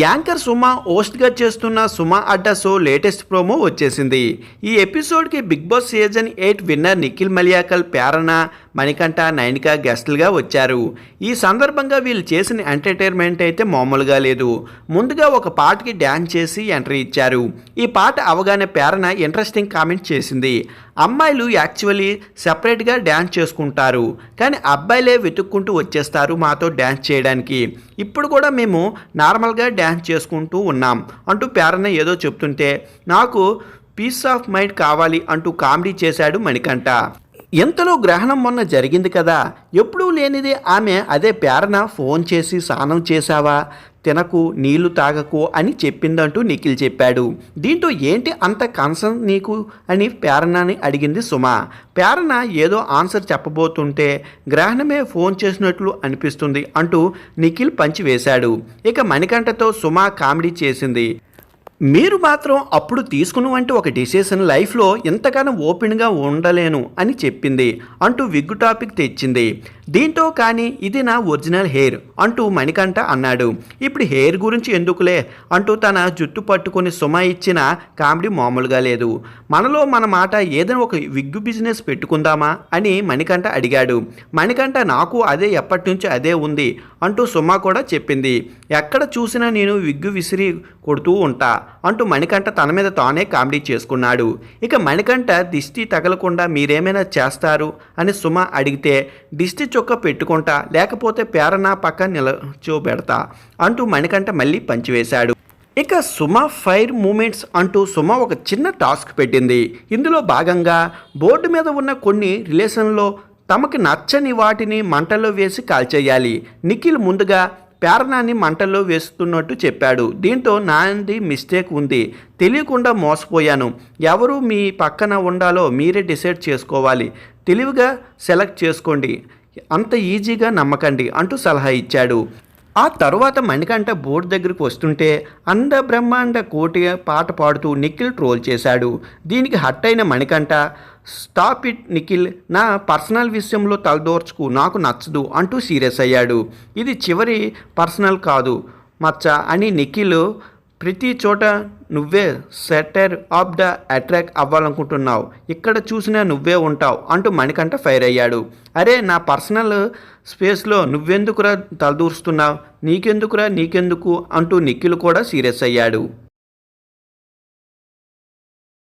Anchor Suma హోస్ట్గా చేస్తున్న Suma Adda show latest promo వచ్చేసింది. ఈ ఎపిసోడ్కి Bigg Boss season eight winner Nikhil Maliyakkal Prerana Manikanta Nainika గెస్టులుగా వచ్చారు. ఈ సందర్భంగా వీళ్ళు చేసిన ఎంటర్టైన్మెంట్ అయితే మామూలుగా లేదు. ముందుగా ఒక పాటకి డ్యాన్స్ చేసి ఎంట్రీ ఇచ్చారు. ఈ పాట అవగానే పేరన ఇంట్రెస్టింగ్ కామెంట్ చేసింది. అమ్మాయిలు యాక్చువల్లీ సెపరేట్గా డ్యాన్స్ చేసుకుంటారు. కానీ అబ్బాయిలే వెతుక్కుంటూ వచ్చేస్తారు మాతో డ్యాన్స్ చేయడానికి. ఇప్పుడు కూడా మేము నార్మల్గా డ్యాన్స్ చేసుకుంటూ ఉన్నాం అంటూ ప్రేరణ ఏదో చెప్తుంటే నాకు పీస్ ఆఫ్ మైండ్ కావాలి అంటూ కామెడీ చేశాడు మణికంఠ. ఇంతలో గ్రహణం మొన్న జరిగింది కదా. ఎప్పుడూ లేనిది ఆమె అదే ప్రేరణ ఫోన్ చేసి స్నానం చేశావా? తినకు నీళ్ళు తాగకు అని చెప్పిందంటూ నిఖిల్ చెప్పాడు. దీంతో ఏంటి అంత కన్సర్న్ నీకు అని ప్రేరణని అడిగింది సుమ. ప్రేరణ ఏదో ఆన్సర్ చెప్పబోతుంటే గ్రహణమే ఫోన్ చేసినట్లు అనిపిస్తుంది అంటూ నిఖిల్ పంచి వేశాడు. ఇక మణికంఠతో సుమ కామెడీ చేసింది. మీరు మాత్రం అప్పుడు తీసుకున్న వంటి ఒక డిసిషన్ లైఫ్లో ఎంతగానో ఓపెన్గా ఉండలేను అని చెప్పింది అంటూ విగ్గు టాపిక్ తెచ్చింది. దీంతో కానీ ఇది నా ఒరిజినల్ హెయిర్ అంటూ మణికంఠ అన్నాడు. ఇప్పుడు హెయిర్ గురించి ఎందుకులే అంటూ తన జుట్టు పట్టుకుని సుమ ఇచ్చిన కామెడీ మామూలుగా లేదు. మనలో మన మాట ఏదైనా ఒక విగ్గు బిజినెస్ పెట్టుకుందామా అని మణికంఠ అడిగాడు. మణికంఠ నాకు అదే ఎప్పటి నుంచి అదే ఉంది అంటూ సుమ కూడా చెప్పింది. ఎక్కడ చూసినా నేను విగ్గు విసిరి కొడుతూ ఉంటా. అంటూ మణికంఠ తన మీద తానే కామెడీ చేసుకున్నాడు. ఇక మణికంఠ దిష్టి తగలకుండా మీరేమైనా చేస్తారు? అని సుమ అడిగితే దిష్టి చొక్క పెట్టుకుంటా లేకపోతే పేరనా పక్క నిలచోబెడతా అంటూ మణికంఠ మళ్ళీ పంచివేశాడు. ఇక సుమ ఫైర్ మూమెంట్స్ అంటూ సుమ ఒక చిన్న టాస్క్ పెట్టింది. ఇందులో భాగంగా బోర్డు మీద ఉన్న కొన్ని రిలేషన్లో తమకు నచ్చని వాటిని మంటల్లో వేసి కాల్చేయాలి. నిఖిల్ ముందుగా పేరణాన్ని మంటల్లో వేస్తున్నట్టు చెప్పాడు. దీంతో నాది మిస్టేక్ ఉంది. తెలియకుండా మోసపోయాను. ఎవరు మీ పక్కన ఉండాలో మీరే డిసైడ్ చేసుకోవాలి. తెలివిగా సెలెక్ట్ చేసుకోండి. అంత ఈజీగా నమ్మకండి అంటూ సలహా ఇచ్చాడు. ఆ తర్వాత మణికంఠ బోర్డు దగ్గరికి వస్తుంటే అంద బ్రహ్మాండ కోటి పాట పాడుతూ నిఖిల్ ట్రోల్ చేశాడు. దీనికి హట్ అయిన మణికంఠ స్టాప్ ఇట్ నిఖిల్ నా పర్సనల్ విషయంలో తలదోర్చుకు. నాకు నచ్చదు అంటూ సీరియస్ అయ్యాడు. ఇది చివరి పర్సనల్ కాదు. మచ్చ అని నిఖిల్ ప్రతి చోట నువ్వే సెటర్ ఆఫ్ ద అట్రాక్ట్ అవ్వాలనుకుంటున్నావు. ఇక్కడ చూసినా నువ్వే ఉంటావు అంటూ మణికంఠ ఫైర్ అయ్యాడు. అరే నా పర్సనల్ స్పేస్లో నువ్వెందుకురా తలదూరుస్తున్నావు? నీకెందుకురా నీకెందుకు? అంటూ నిఖిల్ కూడా సీరియస్ అయ్యాడు.